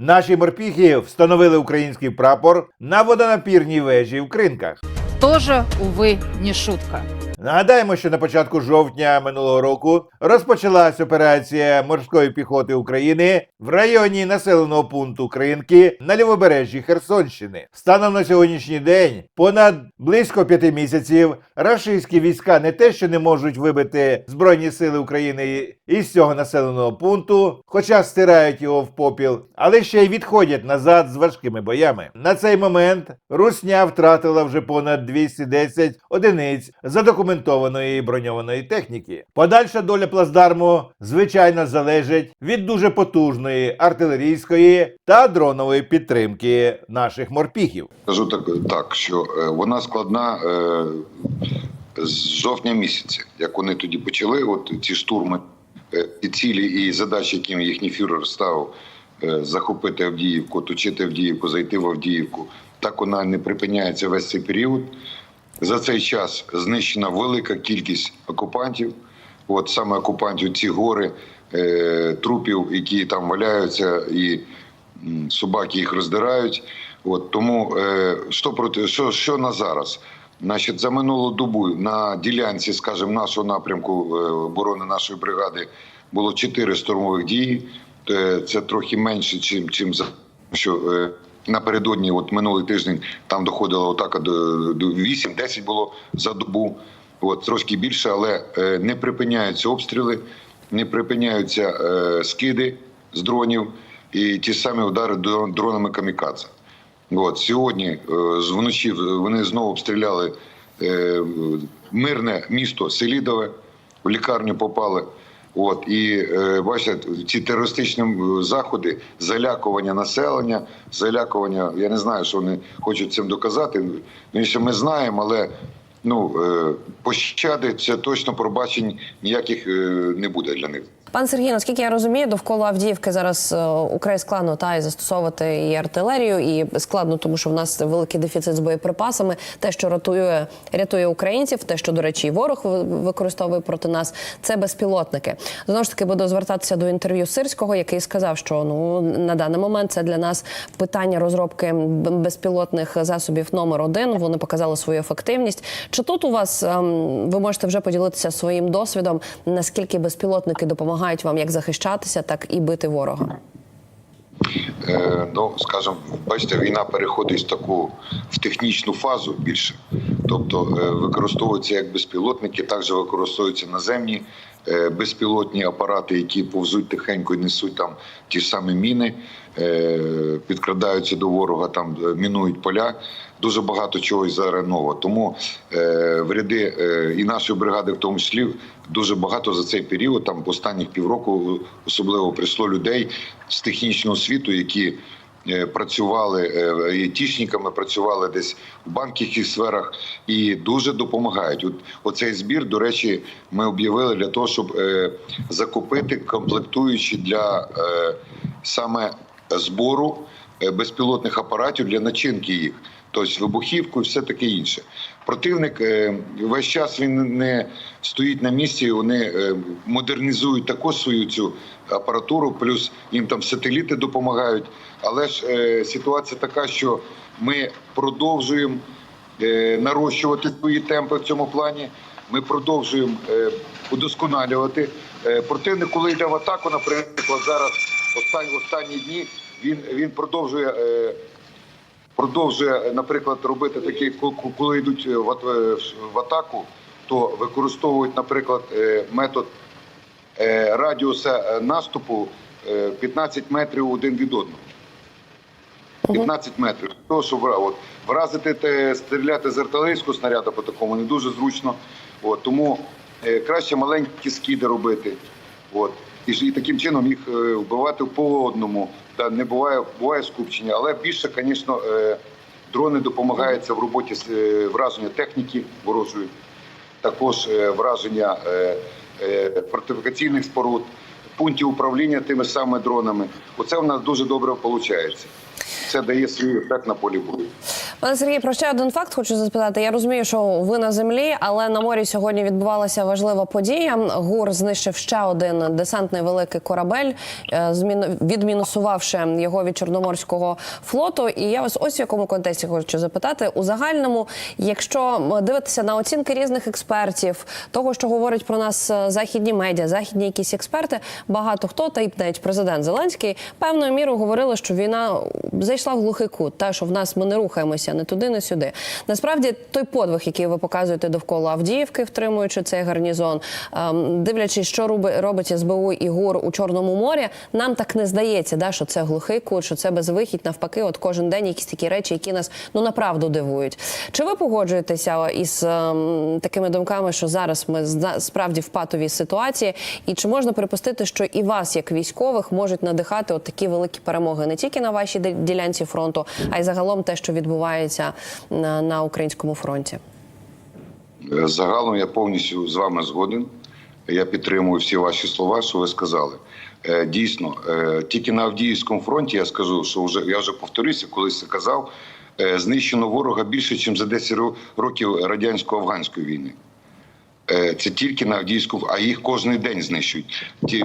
Наші морпіхи встановили український прапор на водонапірній вежі в кринках. Тоже, увы, не шутка. Нагадаємо, що на початку жовтня минулого року розпочалась операція морської піхоти України в районі населеного пункту Кринки на лівобережжі Херсонщини. Станом на сьогоднішній день, понад близько п'яти місяців, рашистські війська не те, що не можуть вибити збройні сили України із цього населеного пункту, хоча стирають його в попіл, але ще й відходять назад з важкими боями. На цей момент Русня втратила вже понад 210 одиниць задокументованої броньованої техніки. Подальша доля плацдарму, звичайно, залежить від дуже потужної артилерійської та дронової підтримки наших морпіхів. Кажу так, так що е, вона складна е, з жовтня місяця, як вони тоді почали. От ці штурми, е, і цілі і задачі, яким їхній фюрер ставив, е, захопити Авдіївку, оточити Авдіївку, зайти в Авдіївку. Так вона не припиняється весь цей період. За цей час знищена велика кількість окупантів. От саме окупантів ці гори е, трупів, які там валяються, і собаки їх роздирають. От тому е, що проти що, що на зараз? Значить, за минулу добу на ділянці, скажімо, нашого напрямку е, оборони нашої бригади було чотири штурмових дії. Е, Це трохи менше, чим, чим за що е, напередодні, от минулий тиждень, там доходило отака до, до 8-10 було за добу. От трошки більше, але е, не припиняються обстріли, не припиняються е, скиди з дронів і ті самі удари дро- дронами камікадзе. От сьогодні е, з- вночі вони знову обстріляли е, мирне місто Селідове, в лікарню попали. От і е, бачите, ці терористичні е, заходи, залякування населення, залякування. Я не знаю, що вони хочуть цим доказати. Ну, що ми знаємо, але ну е, пощади це точно пробачень ніяких не буде для них. Пан Сергій, наскільки я розумію, довкола Авдіївки зараз е, украй складно та і застосовувати і артилерію, і складно, тому що в нас великий дефіцит з боєприпасами. Те, що рятує, рятує українців, те, що, до речі, і ворог використовує проти нас, це безпілотники. Знову ж таки, буду звертатися до інтерв'ю Сирського, який сказав, що ну на даний момент це для нас питання розробки безпілотних засобів номер один. Вони показали свою ефективність. Чи тут у вас ем, ви можете вже поділитися своїм досвідом, наскільки безпілотники допомагають вам як захищатися, так і бити ворога? Е, ну, скажімо, бачите, війна переходить в таку в технічну фазу більше. Тобто е, використовуються як безпілотники, також використовуються наземні е, безпілотні апарати, які повзуть тихенько і несуть там ті ж самі міни, е, підкрадаються до ворога, там мінують поля. Дуже багато чогось зараз нового. Тому е, в ряди е, і нашої бригади, в тому числі, дуже багато за цей період, там останніх півроку, особливо прийшло людей з технічного світу, які е, працювали е, айтішниками, працювали десь в банківських сферах і дуже допомагають. От оцей збір, до речі, ми об'явили для того, щоб е, закупити комплектуючі для е, саме збору е, безпілотних апаратів для начинки їх. Тобто вибухівку і все таке інше. Противник е, весь час він не стоїть на місці. Вони е, модернізують також свою цю апаратуру, плюс їм там сателіти допомагають. Але ж е, ситуація така, що ми продовжуємо нарощувати свої темпи в цьому плані. Ми продовжуємо удосконалювати. Противник, коли йде в атаку, наприклад, зараз останні, останні дні він, він продовжує. Продовжує, наприклад, робити такі, ко- ко- коли йдуть е, в ат- в атаку, то використовують, наприклад, е, метод е, радіуса наступу е, 15 метрів один від одного. 15 метрів. Того, що вра- от, вразити те, стріляти з артилерійського снаряду по такому не дуже зручно. От, тому е, краще маленькі скиди робити. От. І, таким чином їх е, вбивати по одному. Та не буває, буває скупчення, але більше, звісно, е, дрони допомагаються в роботі е, враження техніки ворожої, також враження фортифікаційних споруд, пунктів управління тими самими дронами. Оце в нас дуже добре виходить. Це дає свій ефект на полі бою. Пане Сергій, про ще один факт хочу запитати. Я розумію, що ви на землі, але на морі сьогодні відбувалася важлива подія. ГУР знищив ще один десантний великий корабель, е, відмінусувавши його від Чорноморського флоту. І я вас ось в якому контексті хочу запитати у загальному, якщо дивитися на оцінки різних експертів, того, що говорять про нас е, західні медіа, західні якісь експерти, багато хто, та й навіть президент Зеленський, певною мірою говорили, що війна зайшла в глухий кут, та що в нас ми не рухаємося не туди, не сюди. Насправді, той подвиг, який ви показуєте довкола Авдіївки, втримуючи цей гарнізон, ем, дивлячись, що роби- робить СБУ і ГУР у Чорному морі, нам так не здається, да, що це глухий кут, що це безвихідь. Навпаки, от кожен день якісь такі речі, які нас ну направду дивують. Чи ви погоджуєтеся із ем, такими думками, що зараз ми справді в патовій ситуації, і чи можна припустити, що і вас, як військових, можуть надихати от такі великі перемоги не тільки на вашій ділянці фронту, а й загалом те, що відбувається на, на українському фронті? Е, Загалом я повністю з вами згоден. Я підтримую всі ваші слова, що ви сказали. Е, Дійсно, е, тільки на Авдіївському фронті я скажу, що вже я вже повторюся, колись це казав. Знищено ворога більше, ніж за 10 років радянсько-афганської війни. Це тільки на Авдіївську, а їх кожен день знищують. Ті,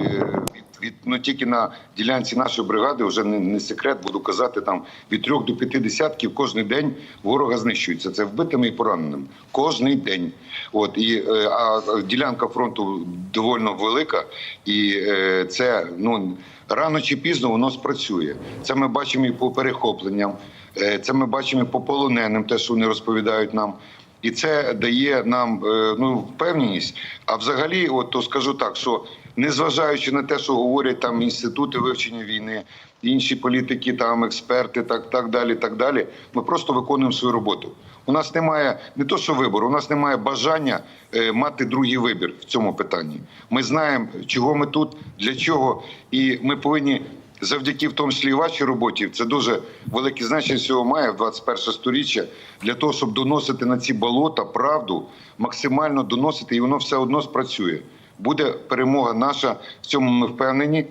від, ну, тільки на ділянці нашої бригади, вже не, не секрет, буду казати, там від трьох до п'яти десятків кожен день ворога знищується. Це вбитими і пораненими. Кожний день. От, і, е, а ділянка фронту доволі велика, і е, це ну, рано чи пізно воно спрацює. Це ми бачимо і по перехопленням, е, це ми бачимо і по полоненим, те, що вони розповідають нам. І це дає нам ну, впевненість. А взагалі, от то скажу так, що незважаючи на те, що говорять там інститути вивчення війни, інші політики, там експерти, так, так далі, так далі, ми просто виконуємо свою роботу. У нас немає не то, що вибору, у нас немає бажання е, мати другий вибір в цьому питанні. Ми знаємо, чого ми тут, для чого, і ми повинні завдяки в тому числі і вашій роботі, це дуже велике значення цього має в 21 сторіччя для того, щоб доносити на ці болота правду, максимально доносити, і воно все одно спрацює. Буде перемога наша, в цьому ми впевнені.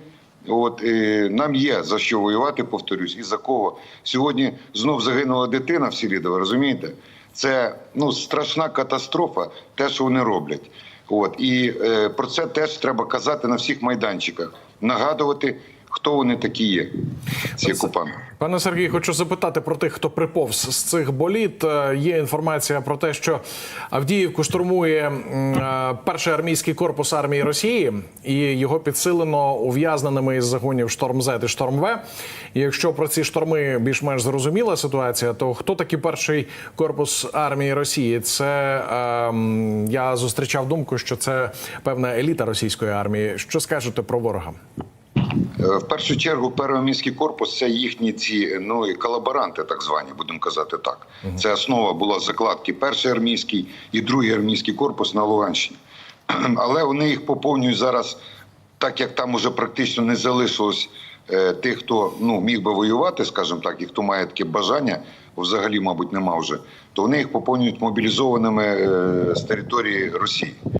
От і нам є за що воювати, повторюсь, і за кого сьогодні знов загинула дитина в Селідово, розумієте? Це ну страшна катастрофа, те, що вони роблять. От і е, про це теж треба казати на всіх майданчиках, нагадувати, хто вони такі є, ці окупанти. Пане Сергій, хочу запитати про тих, хто приповз з цих боліт. Е, Є інформація про те, що Авдіївку штурмує е, перший армійський корпус армії Росії, і його підсилено ув'язненими із загонів Шторм З і Шторм В. І якщо про ці шторми більш-менш зрозуміла ситуація, то хто такий перший корпус армії Росії? Це е, я зустрічав думку, що це певна еліта російської армії. Що скажете про ворога? Е, В першу чергу, перший армійський корпус це їхні ці ну і колаборанти, так звані, будемо казати так. Це основа була закладки перший армійський і другий армійський корпус на Луганщині. Але вони їх поповнюють зараз, так як там уже практично не залишилось е, тих, хто ну міг би воювати, скажімо так, і хто має таке бажання, взагалі, мабуть, нема вже. То вони їх поповнюють мобілізованими е, з території Росії.